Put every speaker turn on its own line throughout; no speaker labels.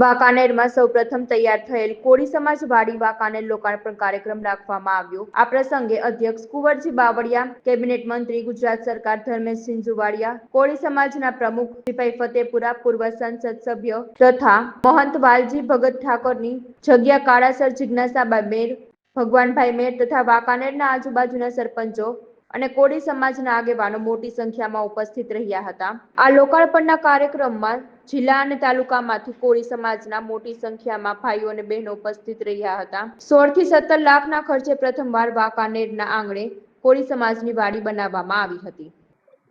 વાંકાનેરમાં સૌપ્રથમ તૈયાર થયેલ કોળી સમાજ વાડી વાંકાનેર લોકાર્પણ કાર્યક્રમ રાખવામાં આવ્યો. આ પ્રસંગે અધ્યક્ષ કુંવરજી બાવળિયા, કેબિનેટ મંત્રી ગુજરાત સરકાર ધર્મેશસિંહ જુવાડિયા કોળી સમાજના પ્રમુખ શ્રીભાઈ ફતેપુરા, પૂર્વ સંસદ સભ્ય તથા મહંત વાલજી ભગત ઠાકોરની જગ્યા કાળાસર જિજ્ઞાસાબા મેર, ભગવાનભાઈ મેર તથા વાંકાનેરના આજુબાજુના સરપંચો અને કોળી સમાજના આગેવાનો મોટી સંખ્યામાં ઉપસ્થિત રહ્યા હતા. આ લોકાર્પણના કાર્યક્રમમાં જિલ્લા અને તાલુકામાંથી કોળી સમાજના મોટી સંખ્યામાં ભાઈઓ અને બહેનો ઉપસ્થિત રહ્યા હતા. સોળથી સત્તર લાખના ખર્ચે પ્રથમવાર વાંકાનેરના આંગણે કોળી સમાજની વાડી બનાવવામાં આવી હતી.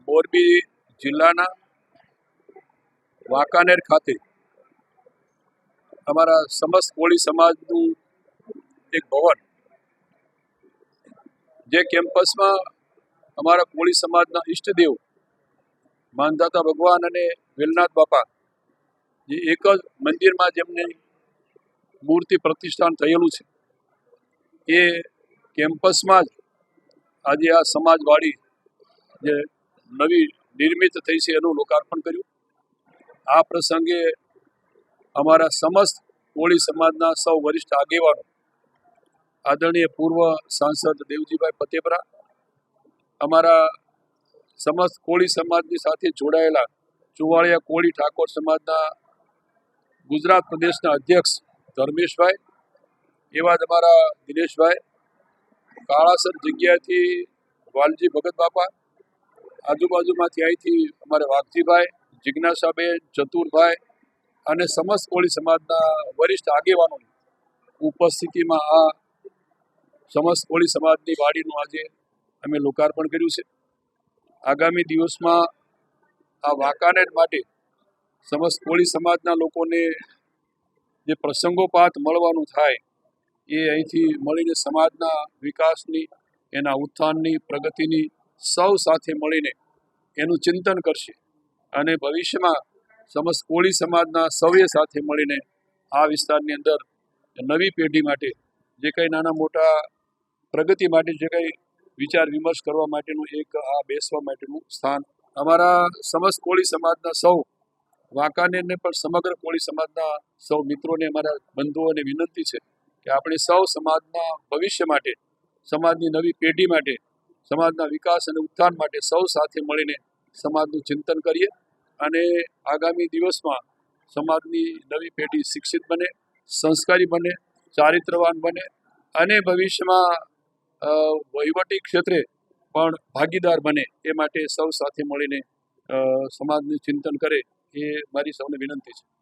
મોરબી જિલ્લાના વાંકાનેર ખાતે અમારા સમસ્ત કોળી સમાજનું એક ભવન જે કેમ્પસમાં અમારા કોળી સમાજના ઈષ્ટદેવ, માનદાતા ભગવાન અને વેલનાથ બાપા, જે એક જ મંદિરમાં જેમની મૂર્તિ પ્રતિષ્ઠાન થયેલું છે, એ કેમ્પસમાં જ આજે આ સમાજવાડી જે નવી નિર્મિત થઈ છે એનું લોકાર્પણ કર્યું. આ પ્રસંગે અમારા સમસ્ત કોળી સમાજના સૌ વરિષ્ઠ આગેવાનો, આદરણીય પૂર્વ સાંસદ દેવજીભાઈ ફતેપરા અમારા સમસ્ત કોળી સમાજની સાથે જોડાયેલા ચુવાળિયા કોળી ઠાકોર સમાજના ગુજરાત પ્રદેશના અધ્યક્ષ ધર્મેશભાઈ, એવા જ અમારા દિનેશભાઈ, કાળાસર જગ્યાથી વાલજી ભગત બાપા આજુબાજુમાંથી અહીંથી અમારે વાઘજીભાઈ, જિજ્ઞાસાબેન, ચતુરભાઈ અને સમસ્ત કોળી સમાજના વરિષ્ઠ આગેવાનો ઉપસ્થિતિમાં આ સમસ્ત કોળી સમાજની વાડીનું આજે અમે લોકાર્પણ કર્યું છે. આગામી દિવસમાં આ વાંકાનેર માટે સમસ્ત કોળી સમાજના લોકોને જે પ્રસંગોપાત મળવાનું થાય એ અહીંથી મળીને સમાજના વિકાસની, એના ઉત્થાનની, પ્રગતિની સૌ સાથે મળીને એનું ચિંતન કરશે. અને ભવિષ્યમાં સમસ્ત કોળી સમાજના સૌએ સાથે મળીને આ વિસ્તારની અંદર નવી પેઢી માટે જે કંઈ નાના મોટા પ્રગતિ માટે જે કંઈ વિચાર વિમર્શ કરવા માટેનું એક આ બેસવા માટેનું સ્થાન. અમારા સમસ્ત કોળી સમાજના સૌ, વાંકાનેરને પણ સમગ્ર કોળી સમાજના સૌ મિત્રોને અમારા બંધુઓને વિનંતી છે કે આપણે સૌ સમાજના ભવિષ્ય માટે, સમાજની નવી પેઢી માટે, સમાજના વિકાસ અને ઉત્થાન માટે સૌ સાથે મળીને સમાજનું ચિંતન કરીએ અને આગામી દિવસમાં સમાજની નવી પેઢી શિક્ષિત બને, સંસ્કારી બને, ચારિત્રવાન બને અને ભવિષ્યમાં વહીવટી ક્ષેત્રે પણ ભાગીદાર બને એ માટે સૌ સાથે મળીને સમાજનું ચિંતન કરે એ મારી સૌને વિનંતી છે.